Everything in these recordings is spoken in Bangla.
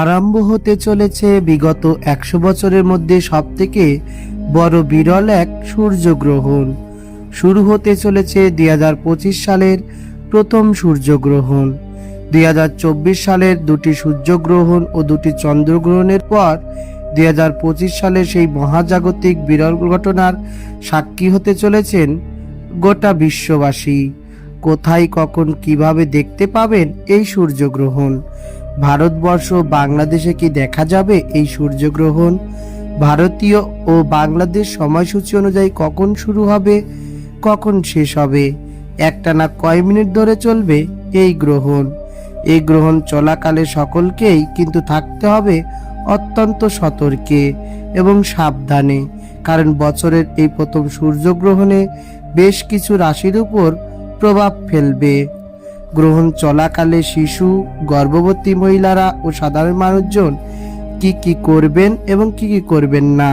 আরম্ভ হতে চলেছে বিগত একশো বছরের মধ্যে সবথেকে বড় বিরল এক সূর্যগ্রহণ। শুরু হতে চলেছে দুই হাজার পঁচিশ সালের প্রথম সূর্যগ্রহণ। দুই হাজার চব্বিশ সালের দুটি সূর্যগ্রহণ ও দুটি চন্দ্রগ্রহণের পর দুই হাজার পঁচিশ সালের সেই মহাজাগতিক বিরল ঘটনার সাক্ষী হতে চলেছেন গোটা বিশ্ববাসী। কোথায়, কখন, কীভাবে দেখতে পাবেন এই সূর্যগ্রহণ? ভারতবর্ষ বাংলাদেশে কি দেখা যাবে এই সূর্যগ্রহণ? ভারতীয় ও বাংলাদেশ সময়সূচি অনুযায়ী কখন শুরু হবে? কখন শেষ হবে? একটানা কয় মিনিট ধরে চলবে এই গ্রহণ? এই গ্রহণ চলাকালে সকলকেই কিন্তু থাকতে হবে অত্যন্ত সতর্কে এবং সাবধানে, কারণ বছরের এই প্রথম সূর্যগ্রহণে বেশ কিছু রাশির উপর প্রভাব ফেলবে। গ্রহণ চলাকালে শিশু, গর্ভবতী মহিলারা ও সাধারণ মানুষজন কি কি করবেন এবং কি কি করবেন না,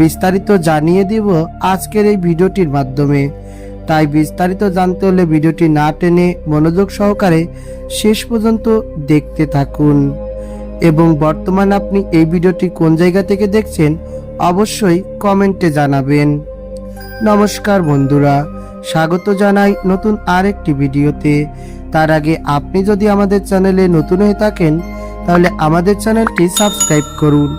বিস্তারিত জানিয়ে দিব আজকের এই ভিডিওটির মাধ্যমে। তাই বিস্তারিত জানতে হলে ভিডিওটি না টেনে মনোযোগ সহকারে শেষ পর্যন্ত দেখতে থাকুন। এবং বর্তমান আপনি এই ভিডিওটি কোন জায়গা থেকে দেখছেন, অবশ্যই কমেন্টে জানাবেন। নমস্কার বন্ধুরা। স্বাগত জানাই নতুন আরেকটি ভিডিওতে। তার আগে আপনি যদি আমাদের চ্যানেলে নতুন হয়ে থাকেন, তাহলে আমাদের চ্যানেলটি সাবস্ক্রাইব করুন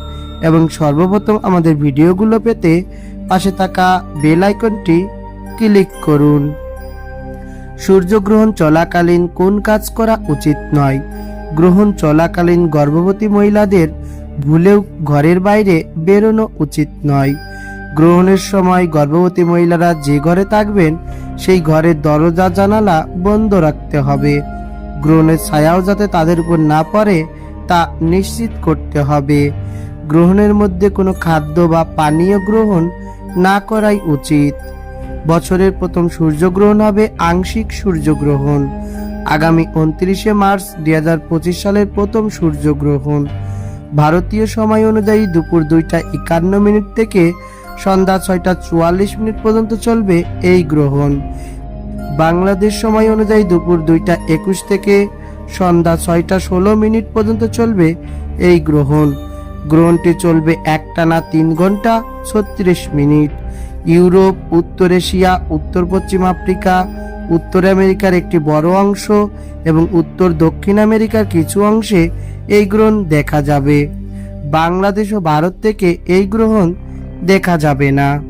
এবং সর্বপ্রথম আমাদের ভিডিওগুলো পেতে পাশে থাকা বেল আইকনটি ক্লিক করুন। সূর্যগ্রহণ চলাকালীন কোন কাজ করা উচিত নয়? গ্রহণ চলাকালীন গর্ভবতী মহিলাদের ভুলেও ঘরের বাইরে বেরোনো উচিত নয়। গ্রহণের সময় গর্ভবতী মহিলারা যে ঘরে থাকবেন, সেই ঘরের দরজা, জানালা বন্ধ রাখতে হবে। গ্রহণের ছায়াও যাতে তাদের উপর না পড়ে, তা নিশ্চিত করতে হবে। গ্রহণের মধ্যে কোনো খাদ্য বা পানীয় গ্রহণ না করাই উচিত। বছরের প্রথম সূর্যগ্রহণ হবে আংশিক সূর্যগ্রহণ। আগামী উনত্রিশে মার্চ দুই হাজার পঁচিশ সালের প্রথম সূর্যগ্রহণ। ভারতীয় সময় অনুযায়ী দুপুর দুইটা একান্ন মিনিট থেকে সন্ধ্যা ছয়টা চুয়াল্লিশ মিনিট পর্যন্ত চলবে এই গ্রহণ। বাংলাদেশ সময় অনুযায়ী দুপুর দুইটা একুশ থেকে সন্ধ্যা ছয়টা ষোলো মিনিট পর্যন্ত চলবে এই গ্রহণ। গ্রহণটি চলবে একটানা তিন ঘণ্টা ছত্রিশ মিনিট। ইউরোপ, উত্তর এশিয়া, উত্তর পশ্চিম আফ্রিকা, উত্তর আমেরিকার একটি বড় অংশ এবং উত্তর দক্ষিণ আমেরিকার কিছু অংশে এই গ্রহণ দেখা যাবে। বাংলাদেশ ও ভারত থেকে এই গ্রহণ দেখা যাবে না।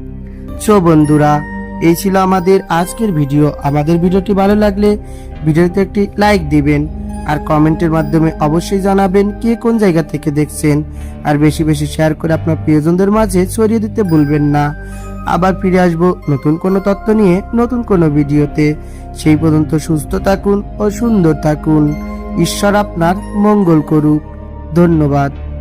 সো বন্ধুরা, এই ছিল আমাদের আজকের ভিডিও। আমাদের ভিডিওটি ভালো লাগলে ভিডিওতে একটি লাইক দিবেন আর কমেন্টের মাধ্যমে অবশ্যই জানাবেন কে কোন জায়গা থেকে দেখছেন। আর বেশি বেশি শেয়ার করে আপনার প্রিয়জনদের মাঝে ছড়িয়ে দিতে ভুলবেন না। আবার ফিরে আসব নতুন কোনো তথ্য নিয়ে নতুন কোনো ভিডিওতে। সেই পর্যন্ত সুস্থ থাকুন ও সুন্দর থাকুন। ঈশ্বর আপনার মঙ্গল করুক। ধন্যবাদ।